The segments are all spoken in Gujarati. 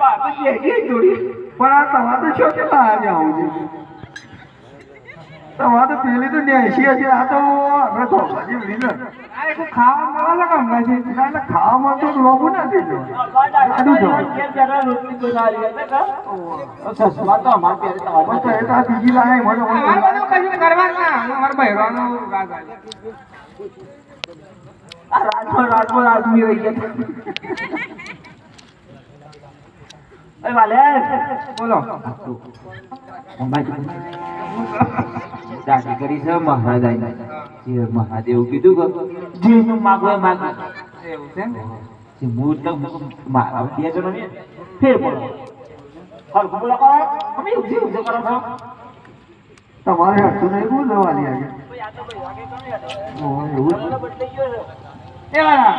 વાત થોડી પણ આ તમારે તો શું કેટલા છે. તમારે તો પેલી તો આ તો આપણે તો છે ખાવામાં તો લોબુ નથી જો ગાડી ચશ્મા તો અમારે પહેરે તો તો એ તો બીજી લાય મને બધું કશું કરવાનું ના અમારે બહેરવાનો રાગ આ રાજમાં રાજમાં આદમી રહી ગયા અરે વાલે બોલો. દાદી કરી છે મહારાજ. જે મહાદેવ કીધું કે જે નું માગો એ માગો. એવું છે જે મૂળ મારા બે જણો ને ફેર હર બોલો કો તમે ઉજી ઉજી કરો છો? તમારે હતું નહીં કોણ લેવાની આજે. એવું એ વાળા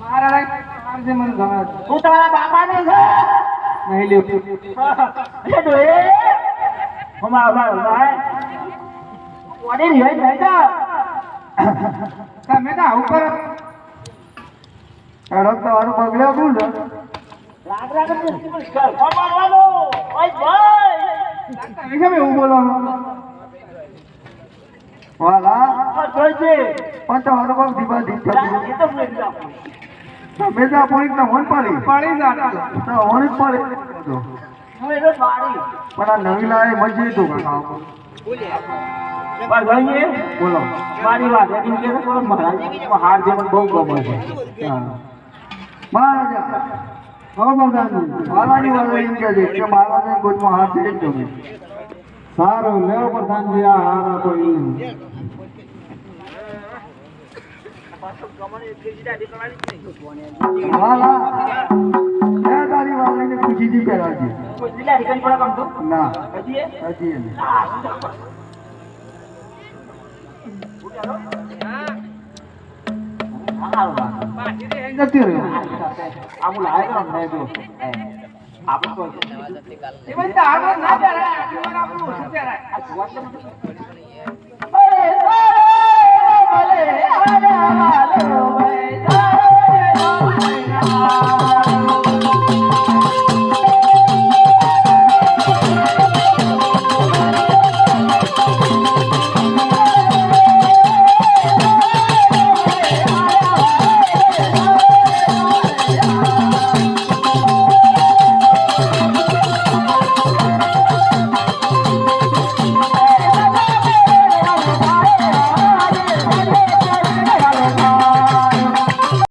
મારા જે મને છે. હું તમારા બાપાને છે. નહીં લ્યો. અરે ડોએ હમા હમા હમા ઓડી રહી જાય જા તમે તો આવું કરો એડમ તમારું બગડ્યા કોણ છે રાગ રાગ મારવાનો ઓય ભાઈ તમે કેમ એવું બોલો વાલા. આ જોઈ છે. પણ તમારું પગ દીવા આપો આ પોઈન્ટ ના હોન પાડી પાડી તો હોન જ પાડી પણ આ નવી લાવે મજી તો. બોલો. મારી વાત. એમ કે મહારાજ હાર જે બહુ ગમે છે. મહારાજા હા મહારાજ મારાની વાત એમ કે છે કે મહારાજને કોઈમાં હાથ છે જ સારું લેવો પ્રધાનજી આ હાર કોઈ વાલા બે તારી વાળીને ખુશીથી પહેરાવજે કોઈ દિલા રિકન પડા કામ તો ના હજી એ? લાગે. જતી રહ્યો આ હું લાવે તો અમને જો આપણે તો